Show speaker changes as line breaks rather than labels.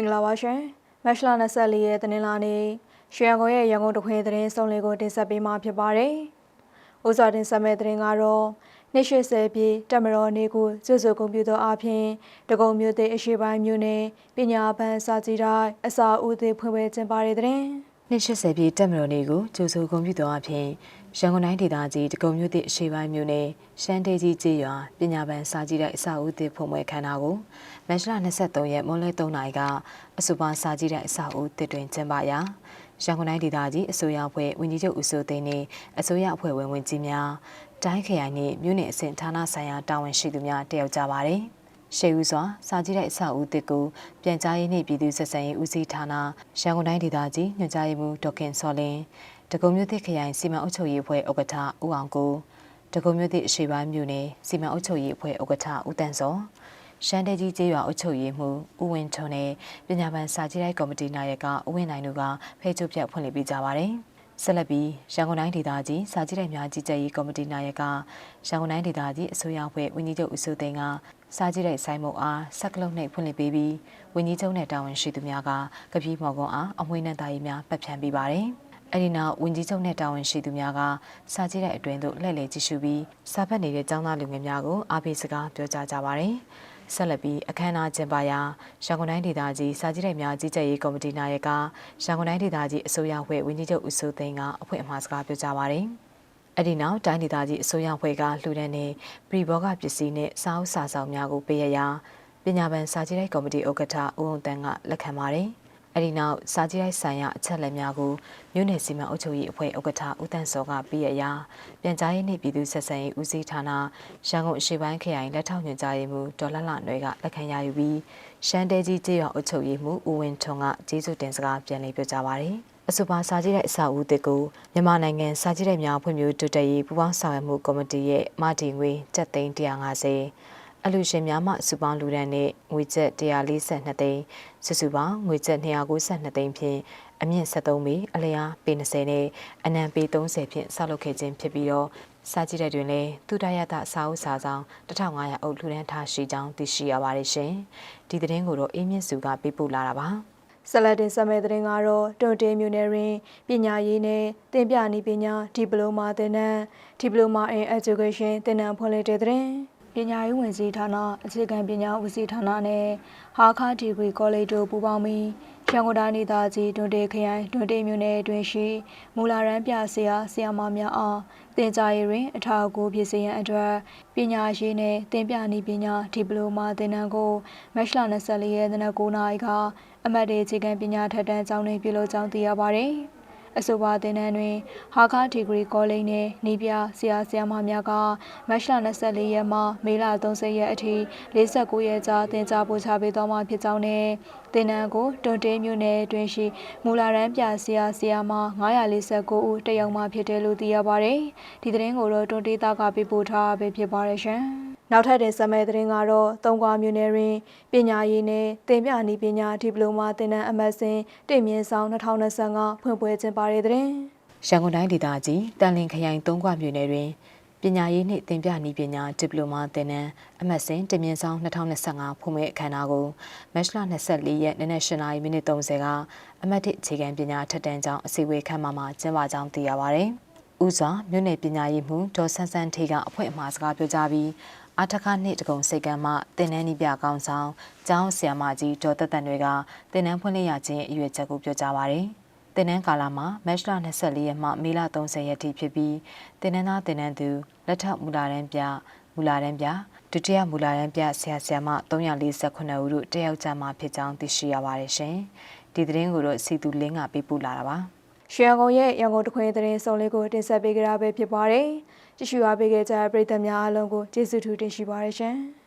မင်္ဂလာပါရှင်မတ်လ24ရက်တနင်္လာနေ့ရွှေရန်ကုန်ရဲ့ရန်ကုန်တခွင်သတင်းစုံလင်ကိုတင်ဆက်ပေးမှာဖြစ်ပါတယ်။ဥစွာတင်ဆက်မဲ့သတင်းကတော့20ပြည့်တက်မတော်နေ့ကိုစွစုကွန်ပျူတာအပြင်တကုံမျိုးသိအရှိပိုင်းမျိုးနဲ့ပညာပန်းစာကြည့်တိုင်းအစာဦးသေးဖွင့်ပွဲကျင်းပတဲ့သတင်း။
နှစ်80ပြည့်တက်မတော်နေ့ကိုကျိုးဆိုကွန်ပျူတာအဖြစ်ရန်ကုန်တိုင်းဒေသကြီးတကုံမြို့သည့်အရှိပိုင်းမြို့နယ်ရှမ်းတေးကြီးကျေးရွာပညာပန်းစာကြည့်တဲ့အဆောက်အဦသစ်ဖွင့်ပွဲခမ်းနားကိုမတ်လ23ရက်မွန်းလွဲ3နာရီကအဆိုပါစာကြည့်တဲ့အဆောက်အဦသစ်တွင်ကျင်းပရာရန်ကုန်တိုင်းဒေသကြီးအစိုးရအဖွဲ့ဝန်ကြီးချုပ်ဦးစိုးသိန်းနှင့်အစိုးရအဖွဲ့ဝင်ဝင်ကြီးများတိုင်းခရိုင်နှင့်မြို့နယ်အဆင့်ဌာနဆိုင်ရာတာဝန်ရှိသူများတက်ရောက်ကြပါသည်။ ရှေးဦးစွာစာကြည့်တဲ့အဆောက်အဦတစ်ကိုပြန်ကြားရေးနှင့်ပြည်သူ့ဆက်ဆံရေးဦးစီးဌာနရန်ကုန်တိုင်းဒေသကြီးညွှန်ကြားရေးမှူးဒေါက်ခင်စောလင်းတကုံမြို့သစ်ခရိုင်စီမံအုပ်ချုပ်ရေးအဖွဲ့ဥက္ကဋ္ဌဦးအောင်ကိုတကုံမြို့သစ်အရှိပိုင်းမြို့နယ်စီမံအုပ်ချုပ်ရေးအဖွဲ့ဥက္ကဋ္ဌဦးတန်းစောရှမ်းတဲကြီးကျေးရွာအုပ်ချုပ်ရေးမှူးဦးဝင်းထွန်းနဲ့ပညာပန်းစာကြည့်တိုက်ကော်မတီနာယကဦးဝင်းနိုင်တို့ကဖိတ်ချုပ်ပြဖွင့်လှစ်ပေးကြပါတယ်။ ဆက်လက်ပြီးရန်ကုန်တိုင်းဒေသကြီးစာကြည့်တိုက်များကြီးကြပ်ရေးကော်မတီနာယကရန်ကုန်တိုင်းဒေသကြီးအစိုးရအဖွဲ့ဝန်ကြီးချုပ်ဦးစိုးသိန်းကစာကြည့်တိုက်ဆိုင်မုံအားဆက်ကလုံးနှိပ်ဖွင့်လှစ်ပေးပြီးဝန်ကြီးချုပ်နဲ့တာဝန်ရှိသူများကကပီးမော်ကွန်အားအမွှေးနဲ့တာရီများပတ်ဖြန့်ပေးပါတယ်။အဲဒီနောက်ဝန်ကြီးချုပ်နဲ့တာဝန်ရှိသူများကစာကြည့်တဲ့အတွင်းသို့လှည့်လည်ကြည့်ရှုပြီးစာဖတ်နေတဲ့ចောင်းသားလူငယ်များကိုအားပေးစကားပြောကြားကြပါတယ်။ ဆက်လက်ပြီးအခမ်းအနားကျင်းပရာရန်ကုန်တိုင်းဒေသကြီးစာကြည့်တိုက်များကြီးကြပ်ရေးကော်မတီနာယကရန်ကုန်တိုင်းဒေသကြီးအစိုးရအဖွဲ့ဝန်ကြီးချုပ်ဦးစိုးသိန်းကအဖွင့်အမှားစကားပြောကြားပါတယ်။အဲ့ဒီနောက်တိုင်းဒေသကြီးအစိုးရဖွဲ့ကလှူဒန်းတဲ့ပြည်ဘောကပစ္စည်းနဲ့စားအုပ်စာဆောင်များကိုပေးရရာပညာပန်စာကြည့်တိုက်ကော်မတီဥက္ကဋ္ဌဦးအောင်တန်းကလက်ခံပါတယ်။ အဲ့ဒီနောက်စာကြည့်ရိုက်ဆိုင်ရာအချက်လက်များကိုမြို့နယ်စီမံအုပ်ချုပ်ရေးအဖွဲ့ဥက္ကဋ္ဌဦးတန်းစောကပြီးရရာပြန်ကြားရေးနှင့်ပြည်သူ့ဆက်ဆံရေးဦးစီးဌာနရန်ကုန်အရှိပိုင်းခရိုင်လက်ထောက်ညွှန်ကြားရေးမှူးဒေါ်လလနွဲကလက်ခံရယူပြီးရှမ်းတဲကြီးကျေးရွာအုပ်ချုပ်ရေးမှူးဦးဝင်းထွန်းကကျေးဇူးတင်စကားပြန်လည်ပြောကြားပါတယ်အဆိုပါစာကြည့်တဲ့အဆောက်အဦတစ်ကိုမြန်မာနိုင်ငံစာကြည့်တဲ့များဖွံ့ဖြိုးတိုးတက်ရေးပူးပေါင်းဆောင်ရွက်မှုကော်မတီရဲ့မတီငွေ7,150 အလူရှင်များမှစုပေါင်းလူဒန်းနဲ့ငွေကျပ်142သိန်းစုစုပေါင်းငွေကျပ်292သိန်းဖြင့်အမြင့်73ပေအလျားပေ20နဲ့အနံပေ30ဖြင့်ဆောက်လုပ်ခဲ့ခြင်းဖြစ်ပြီးတော့စာကြည့်တဲ့တွင်လည်းသူတရတစာအုပ်စာဆောင်1500အုပ်လူဒန်းထားရှိကြောင်းသိရှိရပါတယ်ရှင်ဒီသတင်းကိုတော့အင်းမြင့်စုကပေးပို့လာတာပါ
ဆလတ်တင်ဆက်မဲ့သတင်းကတော့တွန်တေးမျိုးနယ်တွင်ပညာရေးနဲ့သင်ပြနည်းပညာဒီပလိုမာသင်တန်းဒီပလိုမာ in education သင်တန်းဖွင့်လှစ်တဲ့သတင်းပ ညာရေးဝန်ကြီးဌာနအခြေခံပညာဦးစီးဌာနနဲ့ဟာခါဒီဂရီကောလိပ်တို့ပူးပေါင်းပြီးရန်ကုန်တိုင်းဒေသကြီးတွန်တေးခရိုင်တွန်တေးမြို့နယ်အတွင်းရှိမူလာရန်ပြဆရာဆရာမများအားသင်ကြားရေးတွင် အထောက်အကူဖြစ်စေရန်အတွက်ပညာရေးနှင့်သင်ပြနည်းပညာဒီပလိုမာသင်တန်းကိုမတ်လ24ရက်နေ့9နာရီကအမတ်တေအခြေခံပညာထက်တန်းကျောင်းတွင်ပြုလုပ်ကြောင်းသိရပါသည်။ အဆိုပါသင်တန်းတွင် ဟာခါဒီဂရီကောလိပ်နှင့်နေပြဆရာဆရာမများကမတ်လ24ရက်မှမေလ30ရက်အထိ49ရက်ကြာသင်ကြားပို့ချပေးသွားမှာဖြစ်ကြောင်းနဲ့သင်တန်းကိုတွန်တေးမြို့နယ်တွင်ရှိမူလာရန်ပြဆရာဆရာမ949ဦးတက်ရောက်မှာဖြစ်တယ်လို့သိရပါတယ်။ဒီသတင်းကိုတော့တွန်တေးသားကပေးပို့ထားပဲဖြစ်ပါတယ်ရှင်။ နောက်ထပ်တင်ဆက်မဲ့သတင်းကတော့သုံးကွာမြို့နယ်တွင်ပညာရေးနဲ့တင်ပြနည်းပညာဒီပလိုမာသင်တန်းအမတ်စဉ်တင့်မြင့်ဆောင်2025ဖွင့်ပွဲကျင်းပတဲ့သတင်း
ရန်ကုန်တိုင်းဒေသကြီးတန်လင်ခရိုင်သုံးခွမြို့နယ်တွင်ပညာရေးနှင့်သင်ပြနည်းပညာဒီပလိုမာသင်တန်းအမှတ်စဉ်တမင်ဆောင်2025ဖွင့်ပွဲအခမ်းအနားကိုမတ်လ24ရက်နေ့နက်၈နာရီမိနစ်30ကအမှတ်1အခြေခံပညာထက်တန်းကျောင်းအစည်းအဝေးခန်းမှာကျင်းပကြောင်းသိရပါဗျ။ဦးစွာမြို့နယ်ပညာရေးမှူးဒေါ်ဆန်းဆန်းထေးကအဖွင့်အမှာစကားပြောကြားပြီး အာထခနှစ်တကုံစိတ်ကမ်းမှတင်နန်းနီးပြကောင်းဆောင်ကျောင်းဆရာမကြီးဒေါ်တက်တန်တွေကတင်နန်းဖွင့်လှစ်ရခြင်းအရွယ်ချက်ကိုပြောကြားပါရယ်တင်နန်းကာလမှာမတ်လ24ရက်မှမေလ30ရက်ထိဖြစ်ပြီးတင်နန်းသားတင်နန်းသူလက်ထပ်မူလာရန်ပြမူလာရန်ပြဒုတိယမူလာရန်ပြဆရာဆရာမ348ဦးတို့တက်ရောက်ကြမှာဖြစ်ကြောင်းသိရှိရပါတယ်ရှင်ဒီသတင်းကိုတော့စီသူလင်းကပေးပို့လာတာပါ
ရှရန်ကုန်ရဲ့ရန်ကုန်တခွင်သတင်းစုံလေးကိုတင်ဆက်ပေးကြတာပဲဖြစ်ပါတယ်။ကြည့်ရှုအားပေးခဲ့ကြတဲ့ပရိသတ်များအားလုံးကိုကျေးဇူးထူးတင်ရှိပါရရှင်။